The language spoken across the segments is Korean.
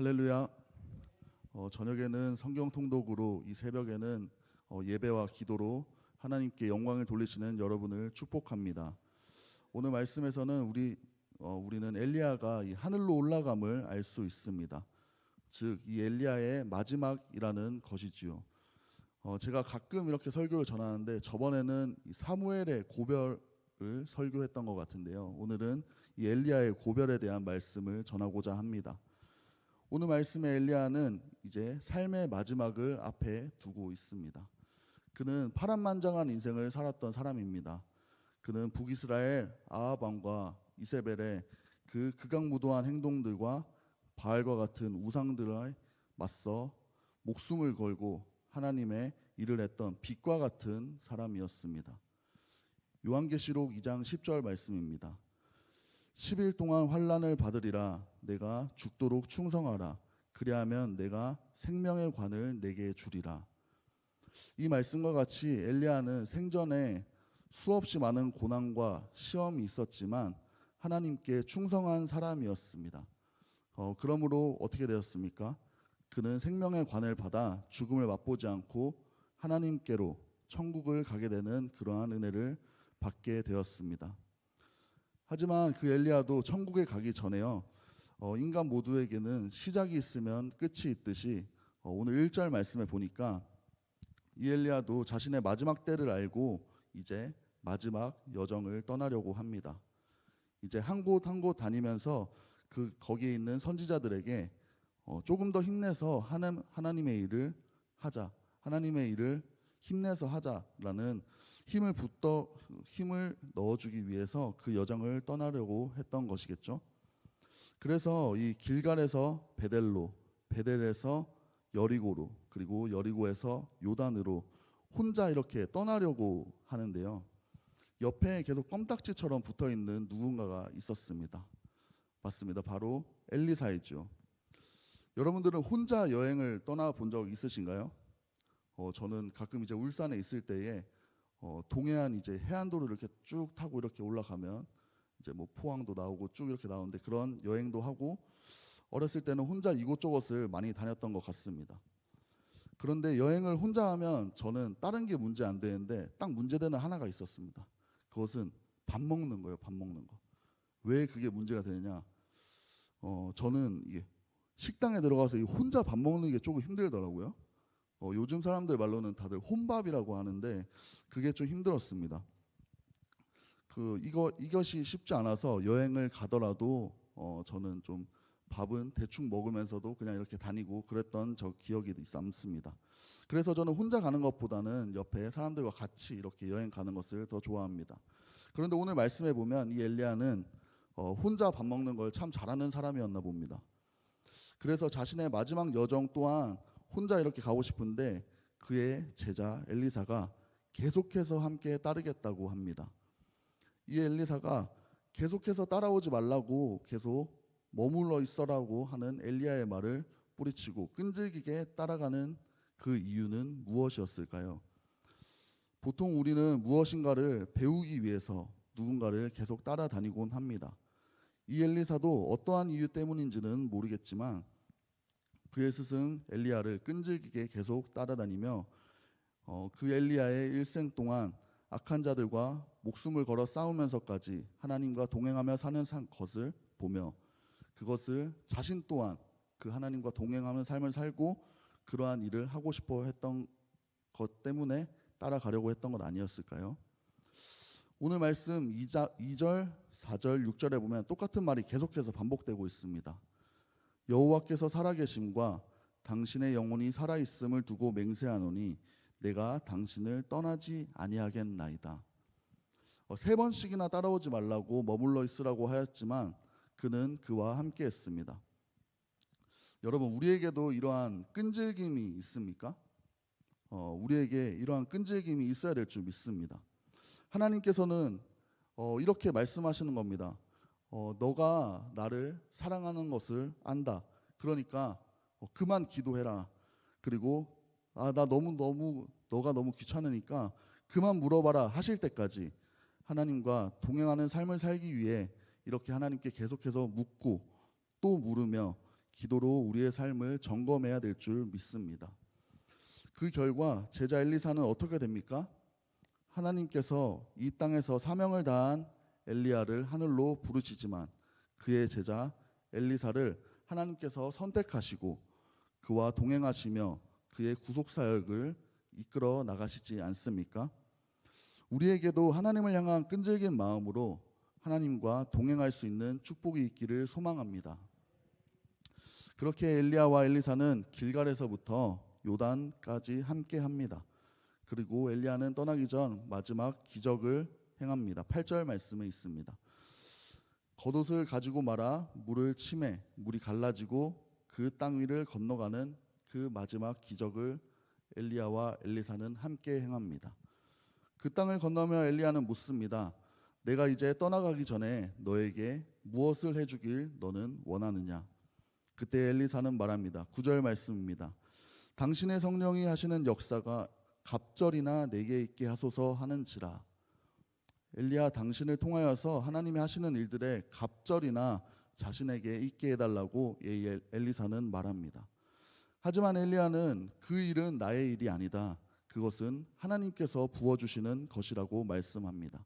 할렐루야. 어, 저녁에는 성경 통독으로 이 새벽에는 어, 예배와 기도로 하나님께 영광을 돌리시는 여러분을 축복합니다. 오늘 말씀에서는 우리 어, 우리는 엘리야가 이 하늘로 올라감을 알 수 있습니다. 즉 이 엘리야의 마지막이라는 것이지요. 어, 제가 가끔 이렇게 설교를 전하는데 저번에는 이 사무엘의 고별을 설교했던 것 같은데요. 오늘은 이 엘리야의 고별에 대한 말씀을 전하고자 합니다. 오늘 말씀의 엘리야는 이제 삶의 마지막을 앞에 두고 있습니다. 그는 파란만장한 인생을 살았던 사람입니다. 그는 북이스라엘 아합 왕과 이세벨의 그 극악무도한 행동들과 바알과 같은 우상들에 맞서 목숨을 걸고 하나님의 일을 했던 빛과 같은 사람이었습니다. 요한계시록 2장 10절 말씀입니다. 10일 동안 환란을 받으리라 내가 죽도록 충성하라 그리하면 내가 생명의 관을 내게 주리라. 이 말씀과 같이 엘리야는 생전에 수없이 많은 고난과 시험이 있었지만 하나님께 충성한 사람이었습니다. 어, 그러므로 어떻게 되었습니까? 그는 생명의 관을 받아 죽음을 맛보지 않고 하나님께로 천국을 가게 되는 그러한 은혜를 받게 되었습니다. 하지만 그 엘리야도 천국에 가기 전에요. 어, 인간 모두에게는 시작이 있으면 끝이 있듯이 어, 오늘 1절 말씀에 보니까 이 엘리야도 자신의 마지막 때를 알고 이제 마지막 여정을 떠나려고 합니다. 이제 한 곳 한 곳 다니면서 그 거기에 있는 선지자들에게 어, 조금 더 힘내서 하나, 하나님의 일을 하자. 하나님의 일을 힘내서 하자라는 힘을 붙더 힘을 넣어주기 위해서 그 여정을 떠나려고 했던 것이겠죠. 그래서 이 길갈에서 베델로, 베델에서 여리고로, 그리고 여리고에서 요단으로 혼자 이렇게 떠나려고 하는데요. 옆에 계속 껌딱지처럼 붙어 있는 누군가가 있었습니다. 맞습니다. 바로 엘리사이죠. 여러분들은 혼자 여행을 떠나 본 적 있으신가요? 어, 저는 가끔 이제 울산에 있을 때에 어, 동해안 이제 해안도로 이렇게 쭉 타고 이렇게 올라가면 이제 뭐 포항도 나오고 쭉 이렇게 나오는데 그런 여행도 하고 어렸을 때는 혼자 이곳저곳을 많이 다녔던 것 같습니다. 그런데 여행을 혼자 하면 저는 다른 게 문제 안 되는데 딱 문제되는 하나가 있었습니다. 그것은 밥 먹는 거예요. 밥 먹는 거. 왜 그게 문제가 되느냐? 어, 저는 이게 식당에 들어가서 이 혼자 밥 먹는 게 조금 힘들더라고요. 어, 요즘 사람들 말로는 다들 혼밥이라고 하는데 그게 좀 힘들었습니다. 그 이거 이것이 쉽지 않아서 여행을 가더라도 어, 저는 좀 밥은 대충 먹으면서도 그냥 이렇게 다니고 그랬던 저 기억이 남습니다. 그래서 저는 혼자 가는 것보다는 옆에 사람들과 같이 이렇게 여행 가는 것을 더 좋아합니다. 그런데 오늘 말씀해 보면 이 엘리야는 어, 혼자 밥 먹는 걸 참 잘하는 사람이었나 봅니다. 그래서 자신의 마지막 여정 또한 혼자 이렇게 가고 싶은데 그의 제자 엘리사가 계속해서 함께 따르겠다고 합니다. 이 엘리사가 계속해서 따라오지 말라고 계속 머물러 있어라고 하는 엘리야의 말을 뿌리치고 끈질기게 따라가는 그 이유는 무엇이었을까요? 보통 우리는 무엇인가를 배우기 위해서 누군가를 계속 따라다니곤 합니다. 이 엘리사도 어떠한 이유 때문인지는 모르겠지만 그의 스승 엘리야를 끈질기게 계속 따라다니며 어, 그 엘리야의 일생 동안 악한 자들과 목숨을 걸어 싸우면서까지 하나님과 동행하며 사는 것을 보며 그것을 자신 또한 그 하나님과 동행하는 삶을 살고 그러한 일을 하고 싶어 했던 것 때문에 따라가려고 했던 것 아니었을까요? 오늘 말씀 2절, 4절, 6절에 보면 똑같은 말이 계속해서 반복되고 있습니다. 여호와께서 살아계심과 당신의 영혼이 살아 있음을 두고 맹세하노니 내가 당신을 떠나지 아니하겠나이다. 어, 세 번씩이나 따라오지 말라고 머물러 있으라고 하였지만 그는 그와 함께 했습니다. 여러분 우리에게도 이러한 끈질김이 있습니까? 어, 우리에게 이러한 끈질김이 있어야 될 줄 믿습니다. 하나님께서는 어, 이렇게 말씀하시는 겁니다. 어, 너가 나를 사랑하는 것을 안다. 그러니까 어, 그만 기도해라. 그리고 아, 나 너무 너무 너가 너무 귀찮으니까 그만 물어봐라 하실 때까지 하나님과 동행하는 삶을 살기 위해 이렇게 하나님께 계속해서 묻고 또 물으며 기도로 우리의 삶을 점검해야 될 줄 믿습니다. 그 결과 제자 엘리사는 어떻게 됩니까? 하나님께서 이 땅에서 사명을 다한 엘리야를 하늘로 부르시지만 그의 제자 엘리사를 하나님께서 선택하시고 그와 동행하시며 그의 구속 사역을 이끌어 나가시지 않습니까? 우리에게도 하나님을 향한 끈질긴 마음으로 하나님과 동행할 수 있는 축복이 있기를 소망합니다. 그렇게 엘리야와 엘리사는 길갈에서부터 요단까지 함께 합니다. 그리고 엘리야는 떠나기 전 마지막 기적을 행합니다. 8절 말씀에 있습니다. 겉옷을 가지고 말아 물을 침해 물이 갈라지고 그 땅 위를 건너가는 그 마지막 기적을 엘리야와 엘리사는 함께 행합니다. 그 땅을 건너며 엘리야는 묻습니다. 내가 이제 떠나가기 전에 너에게 무엇을 해주길 너는 원하느냐? 그때 엘리사는 말합니다. 9절 말씀입니다. 당신의 성령이 하시는 역사가 갑절이나 내게 있게 하소서 하는지라. 엘리야 당신을 통하여서 하나님이 하시는 일들에 갑절이나 자신에게 있게 해달라고 이 엘- 엘리사는 말합니다. 하지만 엘리야는 그 일은 나의 일이 아니다. 그것은 하나님께서 부어주시는 것이라고 말씀합니다.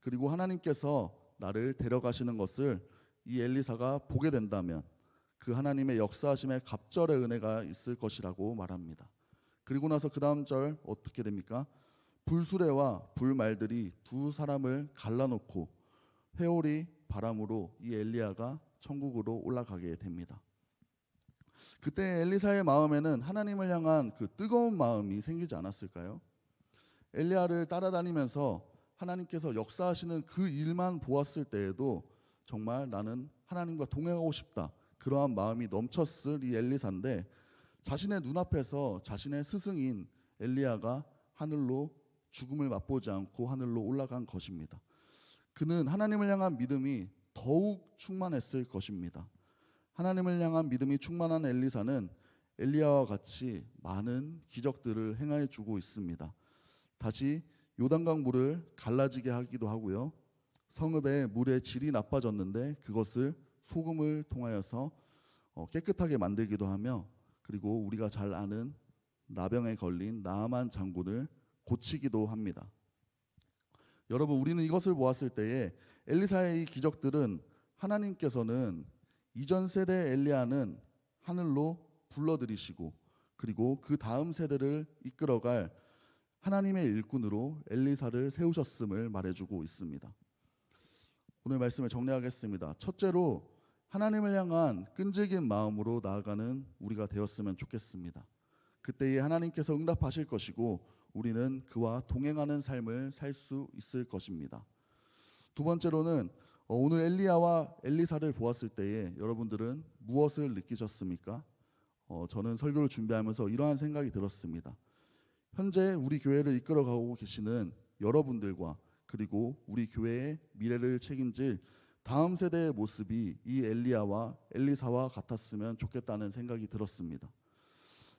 그리고 하나님께서 나를 데려가시는 것을 이 엘리사가 보게 된다면 그 하나님의 역사하심의 갑절의 은혜가 있을 것이라고 말합니다. 그리고 나서 그 다음 절 어떻게 됩니까? 불수레와 불말들이 두 사람을 갈라놓고 회오리 바람으로 이 엘리야가 천국으로 올라가게 됩니다. 그때 엘리사의 마음에는 하나님을 향한 그 뜨거운 마음이 생기지 않았을까요? 엘리야를 따라다니면서 하나님께서 역사하시는 그 일만 보았을 때에도 정말 나는 하나님과 동행하고 싶다. 그러한 마음이 넘쳤을 이 엘리사인데 자신의 눈앞에서 자신의 스승인 엘리야가 하늘로 죽음을 맛보지 않고 하늘로 올라간 것입니다. 그는 하나님을 향한 믿음이 더욱 충만했을 것입니다. 하나님을 향한 믿음이 충만한 엘리사는 엘리야와 같이 많은 기적들을 행하여 주고 있습니다. 다시 요단강 물을 갈라지게 하기도 하고요. 성읍의 물의 질이 나빠졌는데 그것을 소금을 통하여서 어, 깨끗하게 만들기도 하며 그리고 우리가 잘 아는 나병에 걸린 나아만 장군을 고치기도 합니다. 여러분 우리는 이것을 보았을 때에 엘리사의 이 기적들은 하나님께서는 이전 세대 엘리야는 하늘로 불러들이시고 그리고 그 다음 세대를 이끌어갈 하나님의 일꾼으로 엘리사를 세우셨음을 말해주고 있습니다. 오늘 말씀을 정리하겠습니다. 첫째로 하나님을 향한 끈질긴 마음으로 나아가는 우리가 되었으면 좋겠습니다. 그때에 하나님께서 응답하실 것이고 우리는 그와 동행하는 삶을 살 수 있을 것입니다. 두 번째로는 어, 오늘 엘리야와 엘리사를 보았을 때에 여러분들은 무엇을 느끼셨습니까? 어, 저는 설교를 준비하면서 이러한 생각이 들었습니다. 현재 우리 교회를 이끌어가고 계시는 여러분들과 그리고 우리 교회의 미래를 책임질 다음 세대의 모습이 이 엘리야와 엘리사와 같았으면 좋겠다는 생각이 들었습니다.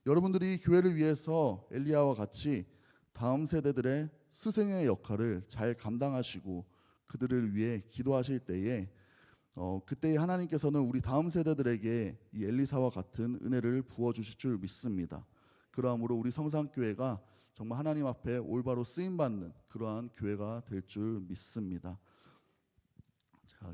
여러분들이 교회를 위해서 엘리야와 같이 다음 세대들의 스승의 역할을 잘 감당하시고 그들을 위해 기도하실 때에 어, 그때 하나님께서는 우리 다음 세대들에게 이 엘리사와 같은 은혜를 부어 주실 줄 믿습니다. 그러므로 우리 성산교회가 정말 하나님 앞에 올바로 쓰임 받는 그러한 교회가 될 줄 믿습니다. 자,